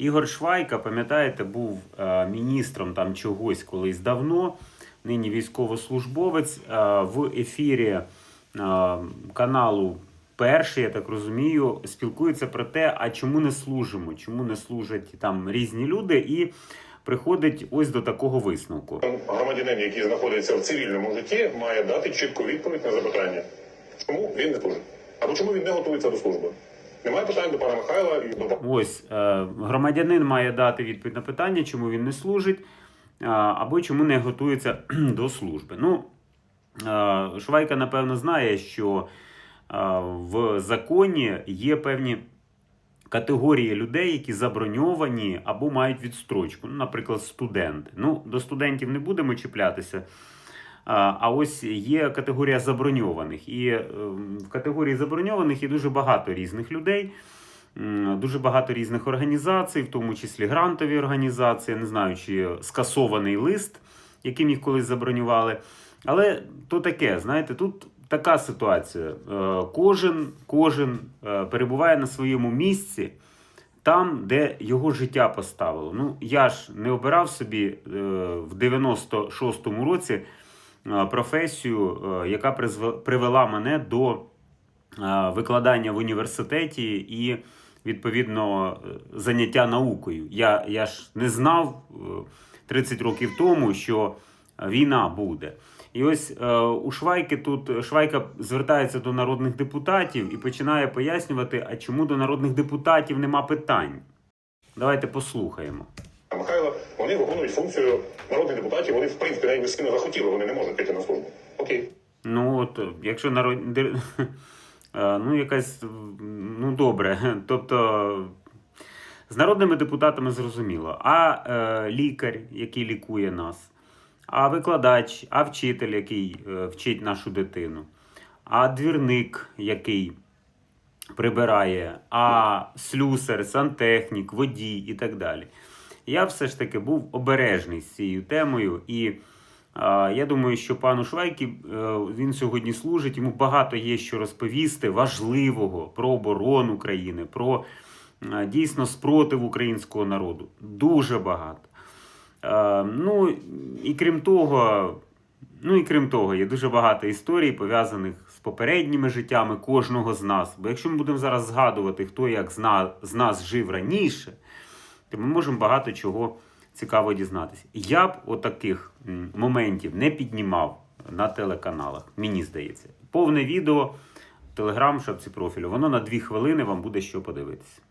Ігор Швайка, пам'ятаєте, був е, міністром там чогось колись давно, нині військовослужбовець е, в ефірі е, каналу Перший, я так розумію, спілкується про те, а чому не служимо, чому не служать там різні люди, і приходить ось до такого висновку. Громадянин, який знаходиться в цивільному житті, має дати чітку відповідь на запитання, чому він не служить, або чому він не готується до служби. Немає питань до пана Михайла і до Ось е, громадянин має дати відповідь на питання, чому він не служить, е, або чому не готується до служби. Ну, е, Швайка, напевно, знає, що в законі є певні категорії людей, які заброньовані або мають відстрочку. Ну, наприклад, студенти. Ну, до студентів не будемо чіплятися. А ось є категорія заброньованих. І е, в категорії заброньованих є дуже багато різних людей, дуже багато різних організацій, в тому числі грантові організації. Не знаю, чи скасований лист, яким їх колись забронювали. Але то таке, знаєте, тут така ситуація. Е, Кожен, кожен е, перебуває на своєму місці. Там, де його життя поставило. Ну, я ж не обирав собі е, в 96-му році професію, е, яка привела мене до е, викладання в університеті і, відповідно, е, заняття наукою. Я, я ж не знав е, 30 років тому, що війна буде. І ось е, у Швайки тут Швайка звертається до народних депутатів і починає пояснювати, а чому до народних депутатів нема питань. Давайте послухаємо. Вони виконують функцію народних депутатів. Вони в принципі навіть сильно захотіли, вони не можуть піти на службу. Окей. Ну, от, якщо народ... е, ну, якась, ну, добре. Тобто, з народними депутатами зрозуміло. А е, лікар, який лікує нас, а викладач, а вчитель, який е, вчить нашу дитину, а двірник, який прибирає, а слюсар, сантехнік, водій і так далі. Я все ж таки був обережний з цією темою, і а, я думаю, що пану Швайкі е, він сьогодні служить. Йому багато є що розповісти важливого про оборону країни, про е, дійсно спротив українського народу. Дуже багато. Е, Ну і крім того, ну і крім того, є дуже багато історій пов'язаних з попередніми життями кожного з нас. Бо якщо ми будемо зараз згадувати, хто як з нас жив раніше, то ми можемо багато чого цікаво дізнатися. Я б отаких моментів не піднімав на телеканалах, мені здається. Повне відео телеграм шапці профілю, воно на дві хвилини вам буде що подивитися.